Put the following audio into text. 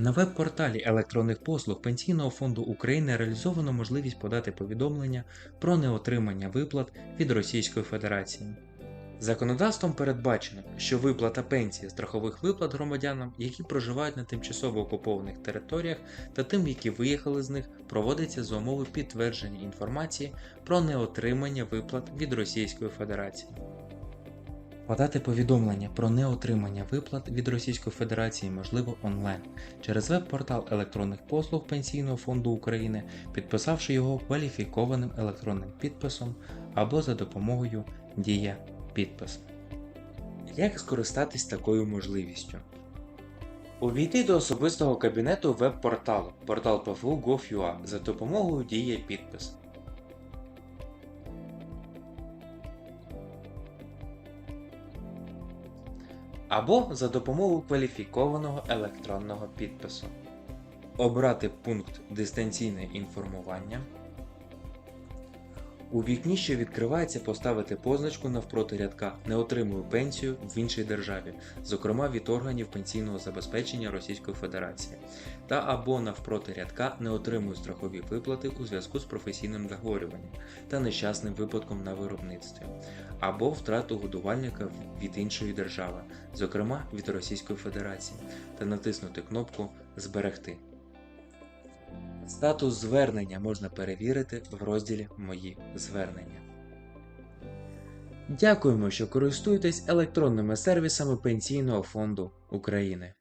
На веб-порталі електронних послуг Пенсійного фонду України реалізовано можливість подати повідомлення про неотримання виплат від Російської Федерації. Законодавством передбачено, що виплата пенсії страхових виплат громадянам, які проживають на тимчасово окупованих територіях та тим, які виїхали з них, проводиться за умови підтвердження інформації про неотримання виплат від Російської Федерації. Подати повідомлення про неотримання виплат від Російської Федерації можливо онлайн через веб-портал електронних послуг Пенсійного фонду України, підписавши його кваліфікованим електронним підписом або за допомогою Дія підпис. Як скористатись такою можливістю? Увійти до особистого кабінету веб-порталу портал PFU.gov.ua за допомогою Дія підпис. Або за допомогою кваліфікованого електронного підпису. Обрати пункт Дистанційне інформування. У вікні, що відкривається, поставити позначку навпроти рядка Не отримую пенсію в іншій державі, зокрема від органів пенсійного забезпечення Російської Федерації, та або навпроти рядка Не отримую страхові виплати у зв'язку з професійним захворюванням та нещасним випадком на виробництві, або втрату годувальника від іншої держави, зокрема від Російської Федерації, та натиснути кнопку Зберегти. Статус звернення можна перевірити в розділі Мої звернення. Дякуємо, що користуєтесь електронними сервісами Пенсійного фонду України.